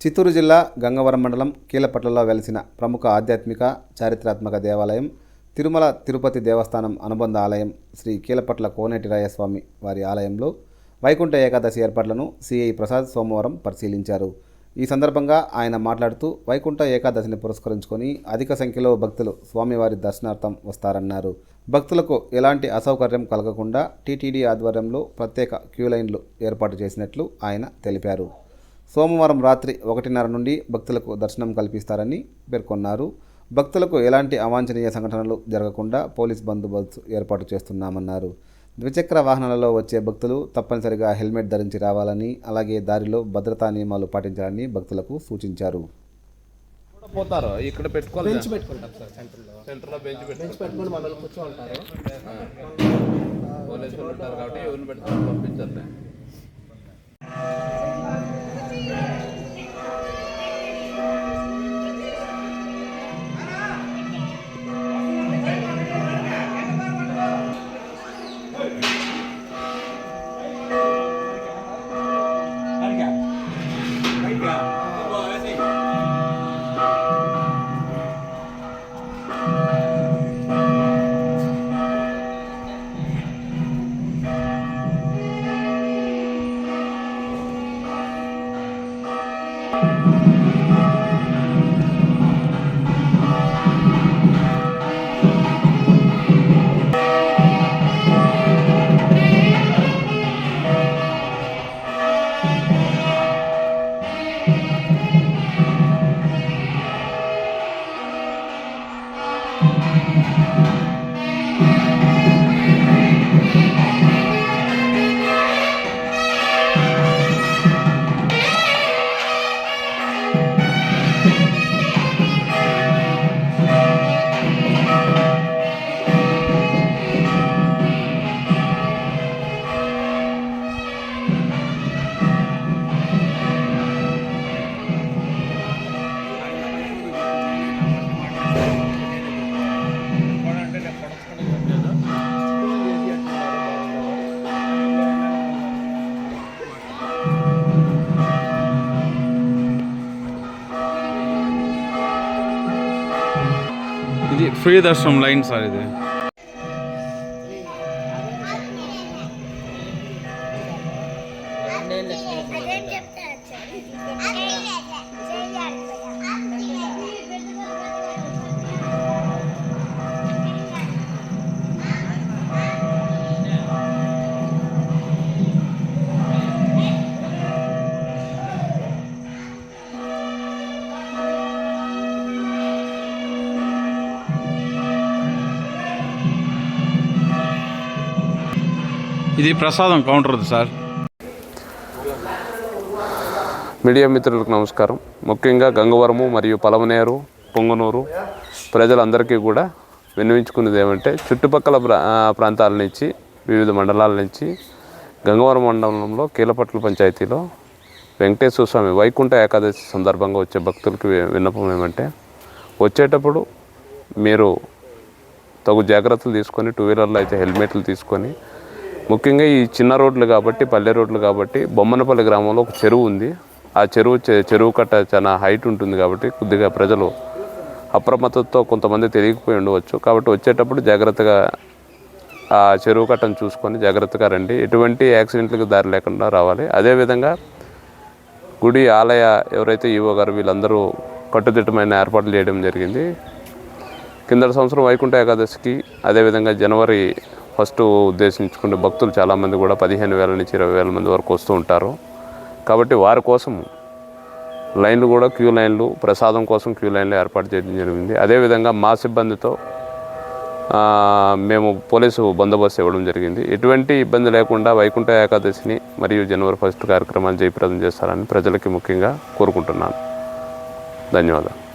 చిత్తూరు జిల్లా గంగవరం మండలం కీలపట్లలో వెలిసిన ప్రముఖ ఆధ్యాత్మిక చారిత్రాత్మక దేవాలయం తిరుమల తిరుపతి దేవస్థానం అనుబంధ ఆలయం శ్రీ కీలపట్ల కోనేటి రాయస్వామి వారి ఆలయంలో వైకుంఠ ఏకాదశి ఏర్పాట్లను సిఐ ప్రసాద్ సోమవారం పరిశీలించారు. ఈ సందర్భంగా ఆయన మాట్లాడుతూ వైకుంఠ ఏకాదశిని పురస్కరించుకొని అధిక సంఖ్యలో భక్తులు స్వామివారి దర్శనార్థం వస్తారన్నారు. భక్తులకు ఎలాంటి అసౌకర్యం కలగకుండా టీటీడీ ఆధ్వర్యంలో ప్రత్యేక క్యూ లైన్లు ఏర్పాటు చేసినట్లు ఆయన తెలిపారు. సోమవారం రాత్రి ఒకటిన్నర నుండి భక్తులకు దర్శనం కల్పిస్తారని పేర్కొన్నారు. భక్తులకు ఎలాంటి అవాంఛనీయ సంఘటనలు జరగకుండా పోలీస్ బందోబస్తు ఏర్పాటు చేస్తున్నామన్నారు. ద్విచక్ర వాహనాలలో వచ్చే భక్తులు తప్పనిసరిగా హెల్మెట్ ధరించి రావాలని అలాగే దారిలో భద్రతా నియమాలు పాటించాలని భక్తులకు సూచించారు. కూడా పోతారు? ఇక్కడ పెట్టుకోవాలి బెంచ్ పెట్టుకుంటాం సార్ సెంటర్లో. సెంటర్లో బెంచ్ పెట్టి బెంచ్ పెట్టుకుని మనల్ని కూర్చోంటారు పోలీసులు ఉంటారు కాబట్టి ఎవరిని పెట్టుకొని పంపించాలి ఇది ఫ్రీ దర్శనం లైన్ సార్ ఇది అదేం ఇది ప్రసాదం కౌంటర్ సార్. మీడియా మిత్రులకు నమస్కారం. ముఖ్యంగా గంగవరము మరియు పలమనేరు పొంగనూరు ప్రజలందరికీ కూడా విన్నవించుకున్నది ఏమంటే చుట్టుపక్కల ప్రా ప్రాంతాల నుంచి వివిధ మండలాల నుంచి గంగవరం మండలంలో కీలపట్ల పంచాయతీలో వెంకటేశ్వర స్వామి వైకుంఠ ఏకాదశి సందర్భంగా వచ్చే భక్తులకి విన్నపం ఏమంటే వచ్చేటప్పుడు మీరు తగు జాగ్రత్తలు తీసుకొని టూ వీలర్లో అయితే హెల్మెట్లు తీసుకొని ముఖ్యంగా ఈ చిన్న రోడ్లు కాబట్టి పల్లె రోడ్లు కాబట్టి బొమ్మనపల్లి గ్రామంలో ఒక చెరువు ఉంది. ఆ చెరువు చె- చెరువు కట్ట చాలా హైట్ ఉంటుంది కాబట్టి కొద్దిగా ప్రజలు అప్రమత్తతో కొంతమంది తెలియకపోయి ఉండవచ్చు. కాబట్టి వచ్చేటప్పుడు జాగ్రత్తగా ఆ చెరువు కట్టను చూసుకొని జాగ్రత్తగా రండి. ఎటువంటి యాక్సిడెంట్లకు దారి లేకుండా రావాలి. అదేవిధంగా గుడి ఆలయ ఎవరైతే ఈవో గారు వీళ్ళందరూ కట్టుదిట్టమైన ఏర్పాట్లు చేయడం జరిగింది. కిందటి సంవత్సరం వైకుంఠ ఏకాదశికి అదేవిధంగా జనవరి ఫస్ట్ ఉద్దేశించుకునే భక్తులు చాలామంది కూడా పదిహేను వేల నుంచి ఇరవై వేల మంది వరకు వస్తూ ఉంటారు. కాబట్టి వారి కోసం లైన్లు కూడా క్యూ లైన్లు ప్రసాదం కోసం క్యూ లైన్లు ఏర్పాటు చేయడం జరిగింది. అదేవిధంగా మా సిబ్బందితో మేము పోలీసు బందోబస్తు ఇవ్వడం జరిగింది. ఎటువంటి ఇబ్బంది లేకుండా వైకుంఠ ఏకాదశిని మరియు జనవరి ఫస్ట్ కార్యక్రమాలు జయప్రదం చేస్తారని ప్రజలకి ముఖ్యంగా కోరుకుంటున్నాను. ధన్యవాదాలు.